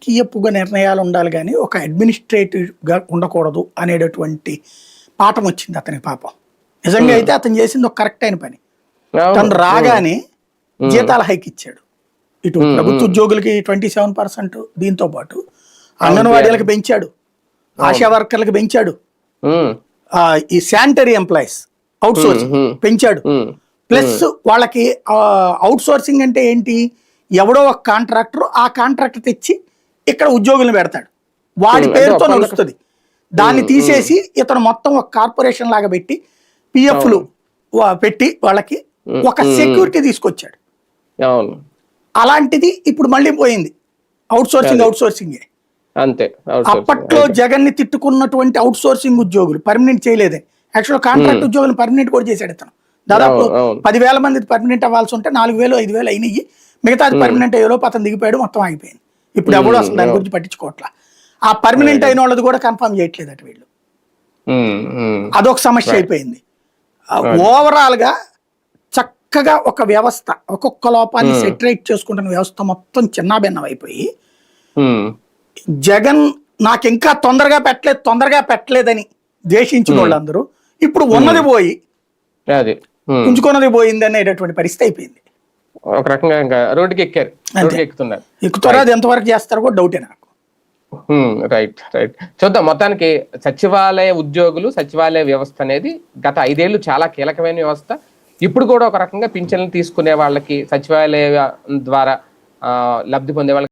రాజకీయపుగా నిర్ణయాలు ఉండాలి కానీ ఒక అడ్మినిస్ట్రేటివ్గా ఉండకూడదు అనేటటువంటి పాఠం వచ్చింది అతని పాపం. నిజంగా అయితే అతను చేసింది ఒక కరెక్ట్ అయిన పని. తను రాగానే జీతాల హైక్ ఇచ్చాడు. ఇటు ప్రభుత్వ ఉద్యోగులకి ట్వంటీ సెవెన్ పర్సెంట్ దీంతో పాటు అంగన్వాడీలకు పెంచాడు. ఆశా వర్కర్లకు పెంచాడు. ఈ శానిటరీ ఎంప్లాయీస్ అవుట్ సోర్సింగ్ పెంచాడు. ప్లస్ వాళ్ళకి అవుట్ సోర్సింగ్ అంటే ఏంటి? ఎవడో ఒక కాంట్రాక్టర్ ఆ కాంట్రాక్టర్ తెచ్చి ఇక్కడ ఉద్యోగులను పెడతాడు. వాడి పేరుతో నడుస్తుంది. దాన్ని తీసేసి ఇతను మొత్తం ఒక కార్పొరేషన్ లాగా పెట్టి పిఎఫ్లు పెట్టి వాళ్ళకి ఒక సెక్యూరిటీ తీసుకొచ్చాడు. అలాంటిది ఇప్పుడు మళ్ళీ పోయింది. అవుట్ సోర్సింగ్ అవుట్ సోర్సింగే అంతే. అప్పట్లో జగన్ని తిట్టుకున్నటువంటి అవుట్ సోర్సింగ్ ఉద్యోగులు పర్మనెంట్ చేయలేదే. యాక్చువల్ కాంట్రాక్ట్ ఉద్యోగులు పర్మనెంట్ కూడా చేశాడు ఇతను. దాదాపు. పదివేల మంది పర్మనెంట్ అవ్వాల్సి ఉంటే నాలుగు వేలు ఐదు వేలు అయినాయి. మిగతాది పర్మనెంట్ అయ్యేలోపు అతను దిగిపోయాడు మొత్తం ఆగిపోయింది. ఇప్పుడు ఎవడు అసలు దాని గురించి పట్టించుకోవట్లా. ఆ పర్మనెంట్ అయిన వాళ్ళది కూడా కన్ఫర్మ్ చేయట్లేదు అటు వీళ్ళు అదొక సమస్య అయిపోయింది. ఓవరాల్గా చక్కగా ఒక వ్యవస్థ ఒక్కొక్క లోపాన్ని సెటరేట్ చేసుకుంటున్న వ్యవస్థ మొత్తం చిన్నాభిన్నం అయిపోయి జగన్ నాకు ఇంకా తొందరగా పెట్టలేదు తొందరగా పెట్టలేదని ద్వేషించిన వాళ్ళందరూ ఇప్పుడు ఉన్నది పోయి. ఉంచుకున్నది పోయింది అనేటటువంటి పరిస్థితి అయిపోయింది. ఒక రకంగా ఇంకా రోడ్డుకి ఎక్కారు. రోడ్డుకి ఎక్కుతున్నారు. ఎక్కుతారో అది ఎంతవరకు చేస్తారో కూడా డౌటే నాకు. రైట్ రైట్ చూద్దాం మొత్తానికి సచివాలయ ఉద్యోగులు సచివాలయ వ్యవస్థ అనేది గత ఐదేళ్ళు చాలా కీలకమైన వ్యవస్థ. ఇప్పుడు కూడా ఒక రకంగా పింఛన్లు తీసుకునే వాళ్ళకి సచివాలయ ద్వారా లబ్ధి పొందే వాళ్ళకి